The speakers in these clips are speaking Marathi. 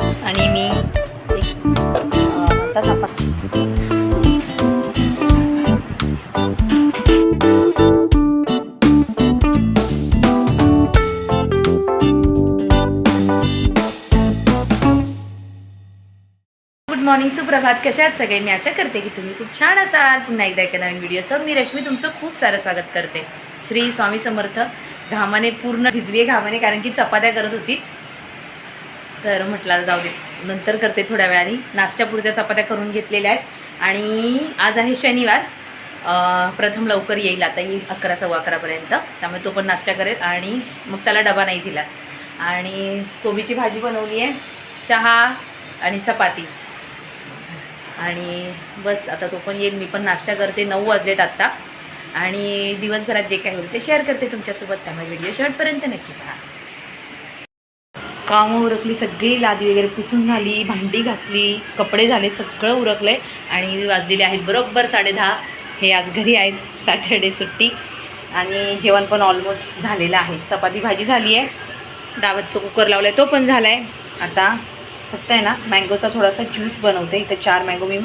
आणि मी म्हणतात आपण गुड मॉर्निंग सुप्रभात. कशा आहात सगळे? मी आशा करते की तुम्ही खूप छान असाल. पुन्हा एकदा एका नवीन व्हिडिओ सर मी रश्मी तुमचं खूप सारं स्वागत करते. श्री स्वामी समर्थ. घामाने पूर्ण भिजली आहे घामाने कारण की चपात्या करत होती. तर म्हटलं जाऊ दे नंतर करते थोड्या वेळाने. नाश्त्यापुरत्या चपात्या करून घेतलेल्या आहेत. आणि आज आहे शनिवार. प्रथम लवकर येईल आता येईल अकरा सव्वा अकरापर्यंत त्यामुळे तो पण नाश्ता करेल आणि मग त्याला डबा नाही दिला. आणि कोबीची भाजी बनवली आहे चहा आणि चपाती. आणि बस आता तो पण येईल. मी पण नाश्ता करते नऊ वाजलेत आत्ता. आणि दिवसभरात जे काही होईल ते शेअर करते तुमच्यासोबत. त्यामुळे व्हिडिओ शेवटपर्यंत नक्की पहा. कामं उरकली सगळी लादी वगैरे पुसून झाली भांडी घासली कपडे झाले सगळं उरकलं आहे आणि वाजलेले आहेत बरोबर साडे दहा हे आज घरी आहेत सॅटर्डे सुट्टी आणि जेवण पण ऑलमोस्ट झालेलं आहे. चपाती भाजी झाली आहे. डावतचं कुकर लावला आहे तो पण झाला आहे आता फक्त आहे ना मँगोचा थोडासा ज्यूस बनवते. इथं चार मँगो मी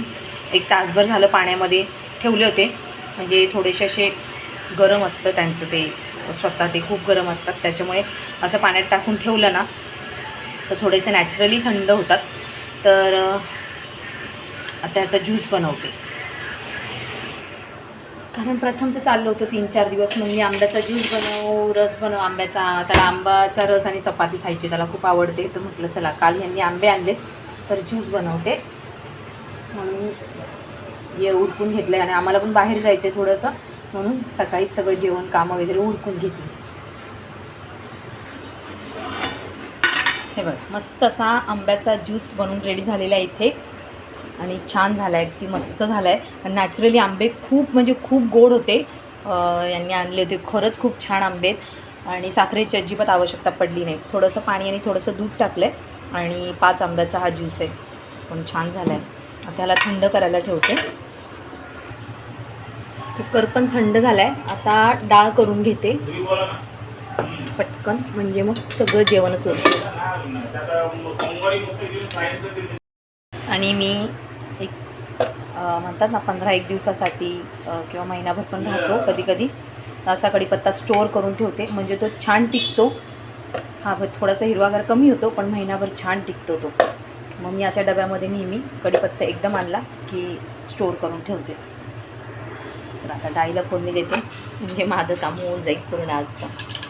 एक तासभर झालं पाण्यामध्ये ठेवले होते. म्हणजे थोडेसे असे गरम असतं त्यांचं ते स्वतः ते खूप गरम असतात. त्याच्यामुळे असं पाण्यात टाकून ठेवलं ना तर थोडेसे नॅचरली थंड होतात. तर त्याचा आता याचा ज्यूस बनवते. कारण प्रथमचं चाललं होतं तीन चार दिवस मग मी आंब्याचा ज्यूस बनव रस बनव आंब्याचा. त्याला आंब्याचा रस आणि चपाती खायची त्याला खूप आवडते. तर म्हटलं चला काल यांनी आंबे आणलेत तर ज्यूस बनवते. म्हणून ये उरकून घेतलं आणि आम्हाला पण बाहेर जायचं आहे थोडंसं. म्हणून सकाळीच सगळं जेवण कामं वगैरे उरकून घेतली. हे बघा मस्त असा आंब्याचा ज्यूस बनून रेडी झालेला आहे इथे. आणि छान झाला आहे अगदी मस्त झाला आहे नॅचरली आंबे खूप म्हणजे खूप गोड होते. यांनी आणले होते. खरंच खूप छान आंबे आहेत. आणि साखरेची अजिबात आवश्यकता पडली नाही. थोडंसं पाणी आणि थोडंसं दूध टाकलं आहे आणि पाच आंब्याचा हा ज्यूस आहे. पण छान झाला आहे आता ह्याला थंड करायला ठेवते. कुकर पण थंड झाला आहे आता डाळ करून घेते. पटकन म्हणजे मग सगळं जेवणच होतं आणि मी एक म्हणतात ना पंधरा एक दिवसासाठी किंवा महिनाभर पण राहतो कधी कधी असा कढीपत्ता स्टोअर करून ठेवते. म्हणजे तो छान टिकतो. हा ब- थोडासा हिरवागार कमी होतो पण महिनाभर छान टिकतो तो. मग मी अशा डब्यामध्ये नेहमी कढीपत्ता एकदम आणला की स्टोअर करून ठेवते. तर आता डाळीला फोडणी देते. म्हणजे माझं काम होऊन जाईल पूर्ण आजचं.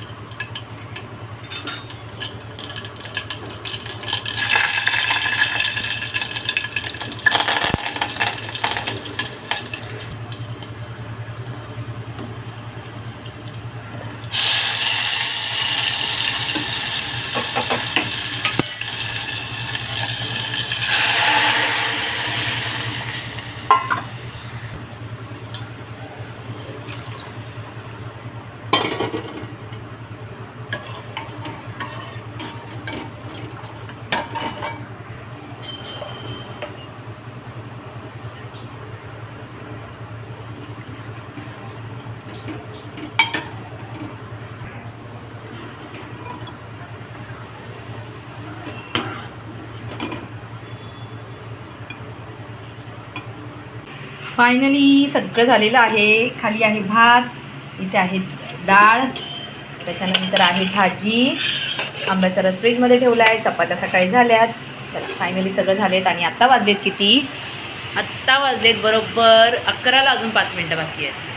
फायनली सगळं झालेलं आहे. खाली आहे भात इथे आहे डाळ त्याच्यानंतर आहे भाजी. आंब्याचा रस फ्रीजमध्ये ठेवला आहे चपात्या सकाळी झाल्यात. चला फायनली सगळं झालेत आणि आत्ता वाजलेत किती? आत्ता वाजलेत बरोबर अकराला अजून पाच मिनटं बाकी आहेत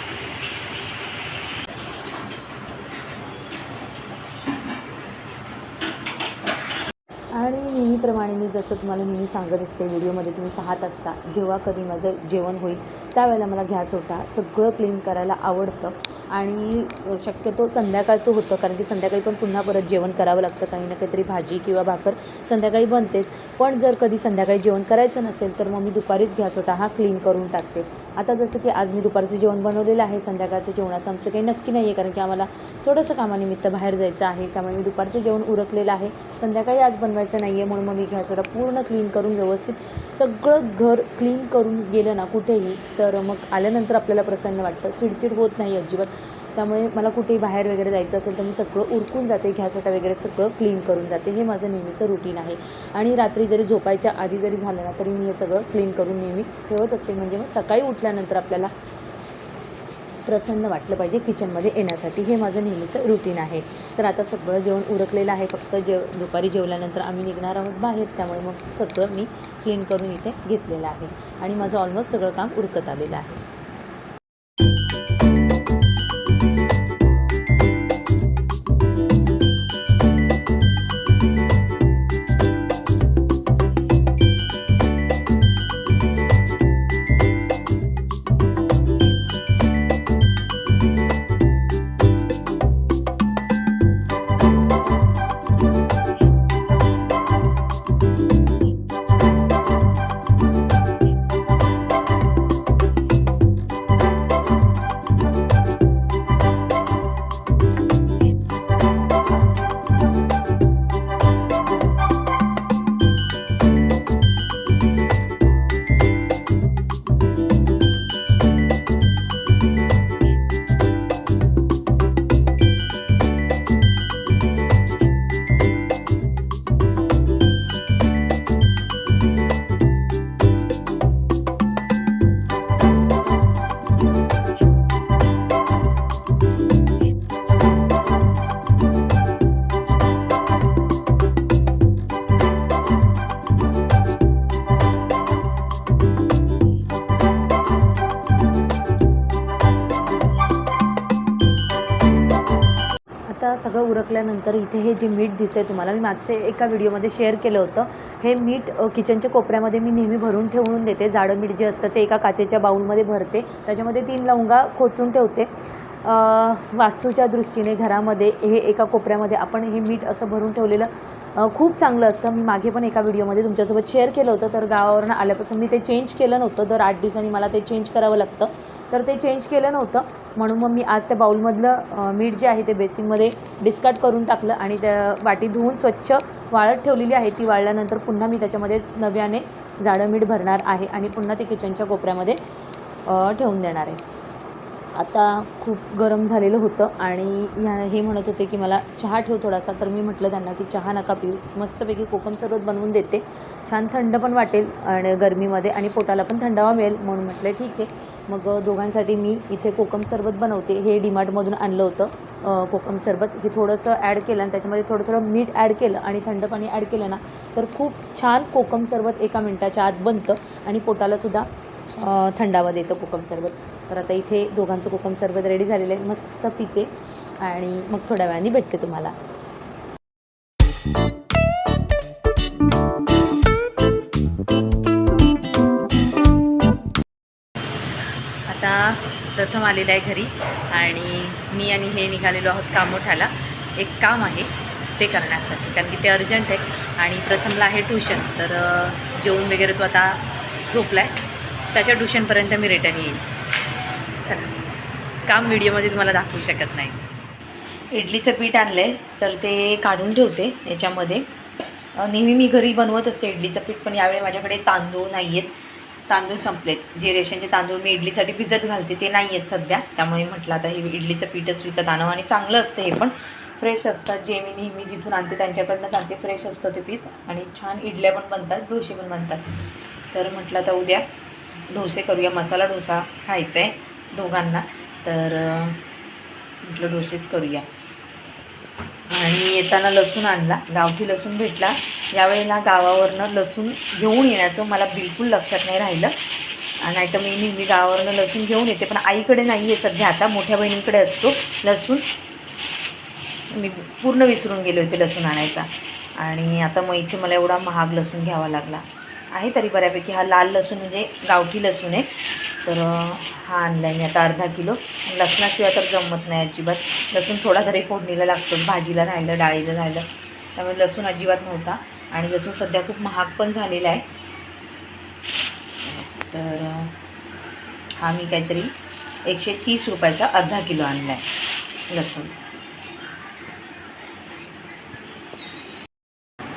आणि नेहमीप्रमाणे मी जसं तुम्हाला नेहमी सांगत असते व्हिडिओमध्ये तुम्ही पाहत असता जेव्हा कधी माझं जेवण होईल त्यावेळेला मला गॅस ओटा सगळं क्लीन करायला आवडतं. आणि शक्यतो संध्याकाळचं होतं कारण की संध्याकाळी पण पुन्हा परत जेवण करावं लागतं काही ना काहीतरी भाजी किंवा भाकर संध्याकाळी बनतेच. पण जर कधी संध्याकाळी जेवण करायचं नसेल तर मग मी दुपारीच गॅस ओटा हा क्लीन करून टाकते. आता जसं की आज मी दुपारचं जेवण बनवलेलं आहे संध्याकाळचं जेवणाचं आमचं काही नक्की नाही आहे कारण की आम्हाला थोडंसं कामानिमित्त बाहेर जायचं आहे त्यामुळे मी दुपारचं जेवण उरकलेलं आहे. संध्याकाळी आज बनवायचं नाही आहे म्हणून मग मी घ्यास ओटा पूर्ण क्लीन करून व्यवस्थित सगळं घर क्लीन करून गेलं ना कुठेही तर मग आल्यानंतर आपल्याला प्रसन्न वाटतं. चिडचिड होत नाही अजिबात. त्यामुळे मला कुठेही बाहेर वगैरे जायचं असेल तर मी सगळं उरकून जाते घ्यासोटा वगैरे सगळं क्लीन करून जाते. हे माझं नेहमीचं रुटीन आहे. आणि रात्री जरी झोपायच्या आधी जरी झालं ना तरी मी हे सगळं क्लीन करून नेहमी ठेवत असते. म्हणजे मग सकाळी उठल्यानंतर आपल्याला प्रसन्न वाटलं पाहिजे किचनमध्ये येण्यासाठी. हे माझं नेहमीचं रुटीन आहे. तर आता सगळं जेवण उरकलेलं आहे. फक्त जेव दुपारी जेवल्यानंतर आम्ही निघणार आहोत बाहेर. त्यामुळे मग सगळं मी क्लीन करून इथे घेतलेलं आहे. आणि माझं ऑलमोस्ट सगळं काम उरकत आलेलं आहे. आता सगळं उरकल्यानंतर इथे हे जे मीठ दिसते तुम्हाला मी मागच्या एका व्हिडिओमध्ये शेअर केलं होतं. हे मीठ किचनच्या कोपऱ्यामध्ये मी नेहमी भरून ठेवून देते. जाडं मीठ जे असतं ते एका काचेच्या बाऊलमध्ये भरते. त्याच्यामध्ये तीन लवंगा खोचून ठेवते. वास्तूच्या दृष्टीने घरामध्ये हे एका कोपऱ्यामध्ये आपण हे मीठ असं भरून ठेवलेलं खूप चांगलं असतं. मी मागे पण एका व्हिडिओमध्ये तुमच्यासोबत शेअर केलं होतं. तर गावावरून आल्यापासून मी ते चेंज केलं नव्हतं. दर आठ दिवसांनी मला ते चेंज करावं लागतं. तर ते चेंज केलं नव्हतं. म्हणून मग मी आज त्या बाऊलमधलं मीठ जे आहे ते बेसिनमध्ये डिस्कार्ड करून टाकलं आणि त्या वाटी धुवून स्वच्छ वाळत ठेवलेली आहे. ती वाळल्यानंतर पुन्हा मी त्याच्यामध्ये नव्याने जाडं मीठ भरणार आहे आणि पुन्हा ते किचनच्या कोपऱ्यामध्ये ठेवून देणार आहे. आता खूप गरम झालेलं होतं आणि ह्या हे म्हणत होते की मला चहा ठेव थोडासा. तर मी म्हटलं त्यांना की चहा नका पिऊ. मस्तपैकी कोकम सरबत बनवून देते. छान थंड पण वाटेल आणि गरमीमध्ये आणि पोटाला पण थंडावा मिळेल म्हणून म्हटलं ठीक आहे. मग दोघांसाठी मी इथे कोकम सरबत बनवते. हे डीमार्टमधून आणलं होतं कोकम सरबत. हे थोडंसं ॲड केलं आणि त्याच्यामध्ये थोडं थोडं मीठ ॲड केलं आणि थंड पाणी ॲड केलं ना तर खूप छान कोकम सरबत एका मिनटाच्या आत बनतं आणि पोटालासुद्धा थंडावा येतं कोकम सरबत. तर आता इथे दोघांचं कोकम सरबत रेडी झालेलं आहे. मस्त पिते. आणि मग थोड्या वेळाने भेटते तुम्हाला. आता प्रथम आलेलं आहे घरी. आणि मी आणि हे निघालेलो आहोत कामोठाला. एक काम आहे ते करण्यासाठी. कारण की ते अर्जंट आहे. आणि प्रथमला आहे ट्यूशन. तर जेवण जेवून वगैरे तो आता झोपला आहे त्याच्या ट्युशनपर्यंत मी रिटर्न येईल चला. काम व्हिडिओमध्ये तुम्हाला दाखवू शकत नाही. इडलीचं पीठ आणलं आहे तर ते काढून ठेवते याच्यामध्ये. नेहमी मी घरी बनवत असते इडलीचं पीठ पण यावेळी माझ्याकडे तांदूळ नाही आहेत तांदूळ संपलेत. जे रेशनचे तांदूळ मी इडलीसाठी भिजत घालते ते नाही आहेत सध्या. त्यामुळे म्हटलं आता हे इडलीचं पीठच विकत आणावं आणि चांगलं असतं हे पण. फ्रेश असतात जे मी नेहमी जिथून आणते त्यांच्याकडनंच आणते फ्रेश असतं ते पीस आणि छान इडल्या पण बनतात डोसे पण बनतात. तर म्हटलं आता उद्या डोसे करूया. मसाला डोसा खायचा आहे दोघांना. तर म्हटलं डोसेच करूया. आणि येताना लसूण आणला. गावठी लसूण भेटला. यावेळेला गावावरनं लसूण घेऊन येण्याचं मला बिलकुल लक्षात नाही राहिलं. नाही तर मी नेहमी गावावरनं लसूण घेऊन येते. पण आईकडे नाही आहे सध्या आता. मोठ्या बहिणीकडे असतो लसूण. मी पूर्ण विसरून गेले होते लसूण आणायचा. आणि आता मग इथे मला एवढा महाग लसूण घ्यावा लागला. आहे तरी बऱ्यापैकी. हा लाल लसूण म्हणजे गावठी लसूण आहे. तर हा आणला आहे मी आता अर्धा किलो. लसणाशिवाय तर जमत नाही अजिबात. लसूण थोडा तरी फोडणीला लागतो. भाजीला राहिलं डाळीला राहिलं. त्यामुळे लसूण अजिबात नव्हता. आणि लसूण सध्या खूप महाग पण झालेला आहे. तर हा मी काहीतरी एकशे तीस रुपयाचा अर्धा किलो आणला आहे लसूण.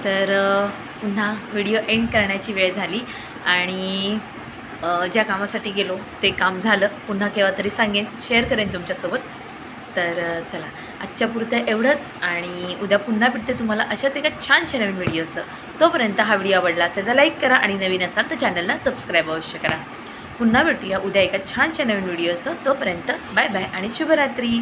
तर पुन्हा व्हिडिओ एंड करण्याची वेळ झाली आणि ज्या कामासाठी गेलो ते काम झालं. पुन्हा केव्हा तरी सांगेन शेअर करेन तुमच्यासोबत. तर चला. आजच्या पुरतं एवढंच आणि उद्या पुन्हा भेटते तुम्हाला अशाच एका छानशा नवीन व्हिडिओचं. तोपर्यंत हा व्हिडिओ आवडला असेल तर लाईक करा आणि नवीन असाल तर चॅनलला सबस्क्राईब अवश्य करा. पुन्हा भेटूया उद्या एका छानशा नवीन व्हिडिओचं. तोपर्यंत बाय बाय आणि शुभरात्री.